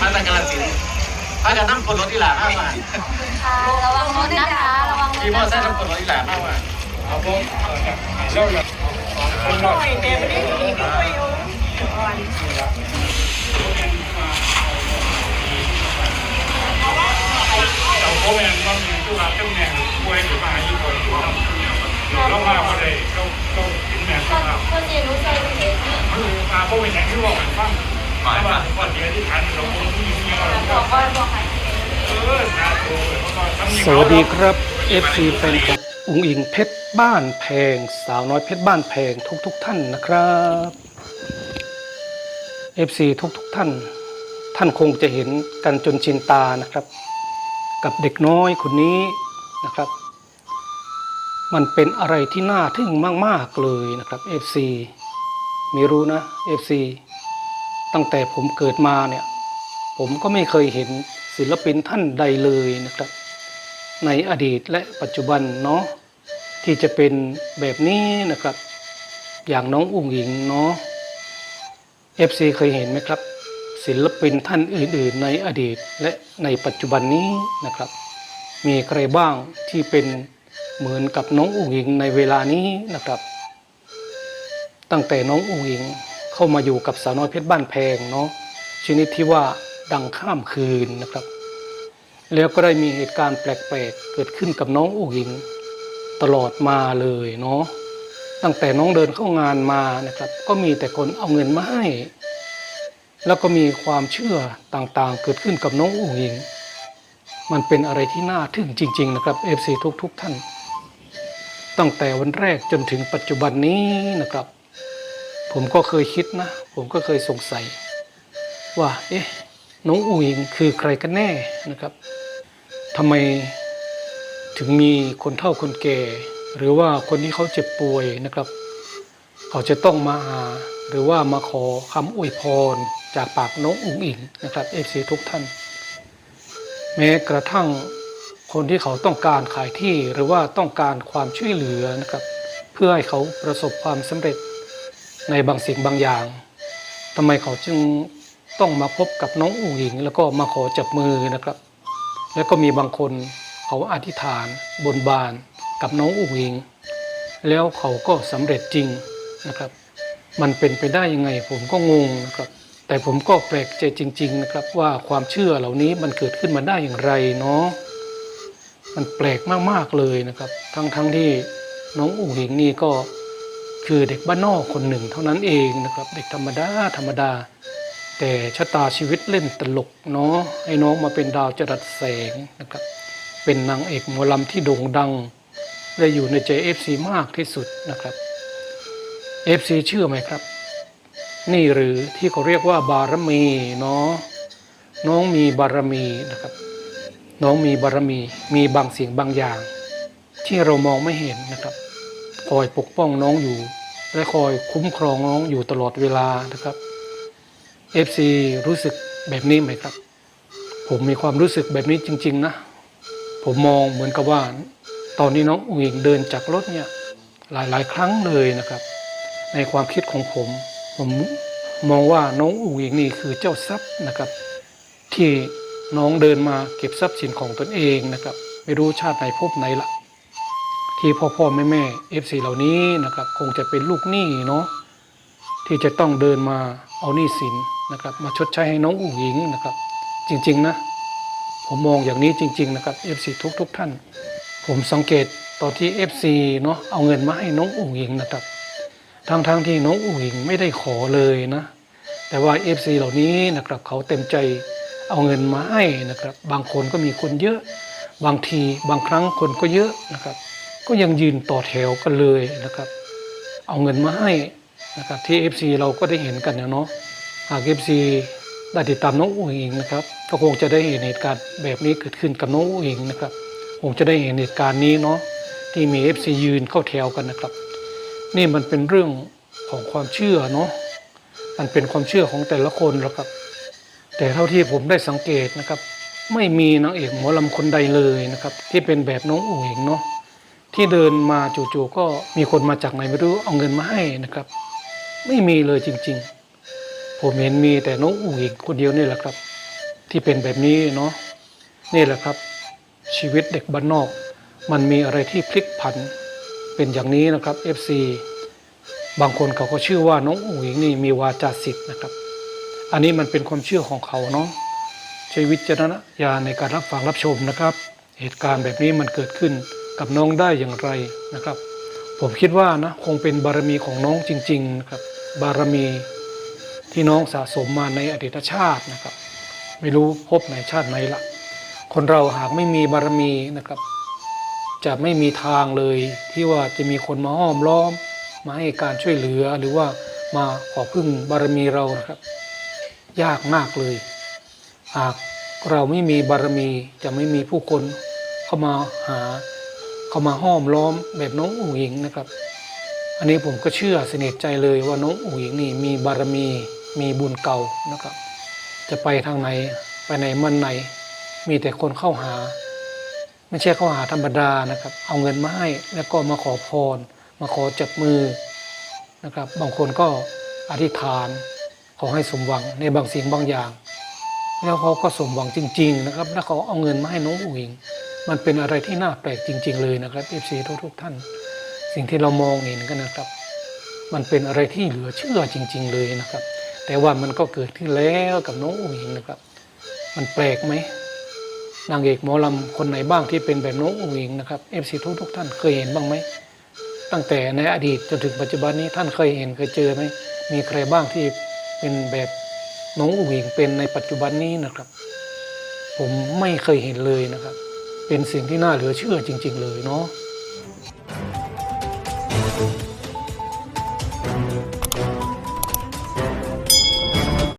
มาจากกาฬสินธุ์พากันนั่งคนรถที่หลามากมาค่ะระวังรถนะคะ ระวังรถขี่มอเตอร์ไซนะค์คะนั่งคนรถที่หลามากมาเอาพวกเล่าแบบคนหน่อยเต็มที่เราโค้งแมนต้องมีตู้รับเจ้าแมนป่วยหรือมาอยู่คนอยู่เรามาพอดีเราเรากินแมนก็เราก็เรียนรู้ใจเห็นคือมาพวกเป็นอย่างที่บอกกันฟังแต่ว่าก่อนเดียวที่ทันเราคงที่มีเราบอ ก่อกครเออนาโตเขาก็ทำสวัสดีครับ FC แฟนคลับอุงอิงเพชรบ้านแพง สาวน้อยเพชรบ้านแพงทุกทุกท่านนะครับ FC ทุกทุกท่าน ท่านคงจะเห็นกันจนชินตานะครับ กับเด็กน้อยคนนี้นะครับ มันเป็นอะไรที่น่าทึ่งมาก ๆ เลยนะครับ FC ไม่รู้นะ FC ตั้งแต่ผมเกิดมาเนี่ย ผมก็ไม่เคยเห็นศิลปินท่านใดเลยนะครับ ในอดีตและปัจจุบันเนาะที่จะเป็นแบบนี้นะครับ อย่างน้องอุ้งหญิงเนาะ FC เคยเห็นไหมครับ ศิลปินท่านอื่น ๆ ในอดีตและในปัจจุบันนี้นะครับ มีใครบ้างที่เป็นเหมือนกับน้องอุ้งหญิงในเวลานี้นะครับ ตั้งแต่น้องอุ้งหญิง เข้ามาอยู่กับสาวน้อยเพชรบ้านแพงเนาะชนิดที่ว่าดังข้ามคืนนะครับ แล้วก็ได้มีเหตุการณ์แปลกๆ เกิดขึ้นกับน้องอุ้งหญิงตลอดมาเลยเนาะตั้งแต่น้องเดินเข้างานมานะครับ ก็มีแต่คนเอาเงินมาให้ แล้วก็มีความเชื่อต่างๆ เกิดขึ้นกับน้องอุ้งหญิง มันเป็นอะไรที่น่าทึ่งจริง ๆ นะครับ FC ทุกๆท่าน ตั้งแต่วันแรกจนถึงปัจจุบันนี้นะครับ ผมก็เคยคิดนะ ผมก็เคยสงสัย ว่าเอ๊ะน้องอุ๋งคือใครกันแน่นะครับทำไมถึงมีคนเฒ่าคนแก่ หรือว่าคนที่เขาเจ็บป่วยนะครับ เขาจะต้องมาหาหรือว่ามาขอคำอวยพรจากปากน้องอุ๋งอิงนะครับเอฟซีทุกท่าน แม้กระทั่งคนที่เขาต้องการขายที่หรือว่าต้องการความช่วยเหลือนะครับ เพื่อให้เขาประสบความสำเร็จ ในบางสิ่งบางอย่างทำไมเขาจึงต้องมาพบกับน้องอุ๋งอิง แล้วก็มาขอจับมือนะครับ แล้วก็มีบางคนเขาอธิษฐานบนบานกับน้องอุ๋งอิง แล้วเขาก็สำเร็จจริงนะครับ มันเป็นไปได้ยังไงผมก็งงนะครับ แต่ผมก็แปลกใจจริง ๆ นะครับ ว่าความเชื่อเหล่านี้มันเกิดขึ้นมาได้อย่างไรเนาะมันแปลกมากๆเลยนะครับ ทั้งๆทที่น้องอุ๋งอิงนี่ก็ คือเด็กบ้านนอกคนหนึ่งเท่านั้นเองนะครับ เด็กธรรมดาธรรมดา แต่ชะตาชีวิตเล่นตลกเนาะให้น้องมาเป็นดาวจรัสแสงนะครับ เป็นนางเอกหมอลำที่โด่งดังและอยู่ในใจ FC มากที่สุดนะครับ FC เชื่อไหมครับ นี่หรือที่เขาเรียกว่าบารมีเนาะน้องมีบารมีนะครับ น้องมีบารมีมีบางสิ่งบางอย่าง ที่เรามองไม่เห็นนะครับ คอยปกป้องน้องอยู่ และคอยคุ้มครองน้องอยู่ตลอดเวลานะครับ FC รู้สึกแบบนี้ไหมครับ ผมมีความรู้สึกแบบนี้จริง ๆ นะ ผมมองเหมือนกับว่า ตอนนี้น้องอุ๋งอิงเดินจากรถเนี่ยหลายๆ ครั้งเลยนะครับ ในความคิดของผม ผมมองว่าน้องอุ๋งอิงนี่คือเจ้าทรัพย์นะครับ ที่น้องเดินมาเก็บทรัพย์สินของตนเองนะครับ ไม่รู้ชาติไหนภพไหนละ ที่พ่อพ่อแม่แม่เอฟซีเหล่านี้นะครับ คงจะเป็นลูกหนี้เนาะที่จะต้องเดินมาเอาหนี้สินนะครับ มาชดใช้ให้น้องอุ๋งอิงนะครับ จริงๆนะ ผมมองอย่างนี้จริง ๆ นะครับ FC ทุกทุกๆท่าน ผมสังเกตตอนที่ FC เนาะเอาเงินมาให้น้องอุ๋งอิงนะครับทั้งๆทที่น้องอุ๋งอิงไม่ได้ขอเลยนะแต่ว่า FC เหล่านี้นะครับเขาเต็มใจเอาเงินมาให้นะครับ บางคนก็มีคนเยอะ บางทีบางครั้งคนก็เยอะนะครับ ก็ยังยืนต่อแถวกันเลยนะครับ เอาเงินมาให้นะครับที่ FC เราก็ได้เห็นกันนะเนาะหาก FC ได้ติดตามน้องอุ๋งอิงนะครับก็คงจะได้เห็นเหตุการณ์แบบนี้เกิดขึ้นกับน้องอุ๋งอิงนะครับคงจะได้เห็นเหตุการณ์นี้เนาะที่มี FC ยืนเข้าแถวกันนะครับ นี่มันเป็นเรื่องของความเชื่อเนาะมันเป็นความเชื่อของแต่ละคนแล้วครับ แต่เท่าที่ผมได้สังเกตนะครับ ไม่มีนางเอกหมอลำคนใดเลยนะครับ ที่เป็นแบบน้องอุ๋งอิงเนาะ ที่เดินมาจู่ๆก็มีคนมาจากไหนไม่รู้เอาเงินมาให้นะครับ ไม่มีเลยจริง ๆ ผมเห็นมีแต่น้องอุ๋งอิงคนเดียวนี่แหละครับ ที่เป็นแบบนี้เนาะนี่แหละครับ ชีวิตเด็กบ้านนอก มันมีอะไรที่พลิกผันเป็นอย่างนี้นะครับ FC บางคนเขาก็ชื่อว่าน้องอุ๋ยนี่มีวาจาสิทธิ์นะครับ อันนี้มันเป็นความเชื่อของเขาเนาะใช้วิจารณญาณในการรับฟังรับชมนะครับ เหตุการณ์แบบนี้มันเกิดขึ้น กับน้องได้อย่างไรนะครับ ผมคิดว่านะคงเป็นบารมีของน้องจริงๆนะครับบารมีที่น้องสะสมมาในอดีตชาตินะครับ ไม่รู้พบในชาติไหนละคนเราหากไม่มีบารมีนะครับ จะไม่มีทางเลยที่ว่าจะมีคนมาห้อมล้อม มาให้การช่วยเหลือหรือว่ามาขอพึ่งบารมีเรานะครับ ยากมากเลย หากเราไม่มีบารมีจะไม่มีผู้คนเข้ามาหา เข้ามาห้อมล้อมแบบน้องอุ๋งอิงนะครับ อันนี้ผมก็เชื่อสนิทใจเลยว่าน้องอุ๋งอิงนี่มีบารมีมีบุญเก่านะครับ จะไปทางไหนไปไหนมันไหน มีแต่คนเข้าหา ไม่ใช่เข้าหาธรรมดานะครับ เอาเงินมาให้แล้วก็มาขอพร มาขอจับมือนะครับ บางคนก็อธิษฐานขอให้สมหวังในบางสิ่งบางอย่าง แล้วเขาก็สมหวังจริง ๆ นะครับ แล้วเขาเอาเงินมาให้น้องอุ๋งอิงมันเป็นอะไรที่น่าแปลกจริง ๆ เลยนะครับเอฟซีทุกๆท่าน สิ่งที่เรามองเห็นกันนะครับ มันเป็นอะไรที่เหลือเชื่อจริง ๆ เลยนะครับ แต่ว่ามันก็เกิดขึ้นแล้วกับน้องอุ๋งอิงนะครับ มันแปลกไหมนางเอกหมอลำคนไหนบ้างที่เป็นแบบน้องอุ๋งอิงนะครับเอฟซีทุกๆท่านเคยเห็นบ้างไหมตั้งแต่ในอดีตจนถึงปัจจุบันนี้ท่านเคยเห็นเคยเจอไหมมีใครบ้างที่เป็นแบบน้องอุ๋งอิงเป็นในปัจจุบันนี้นะครับ ผมไม่เคยเห็นเลยนะครับ เป็นสิ่งที่น่าเหลือเชื่อจริง ๆ เลยเนาะ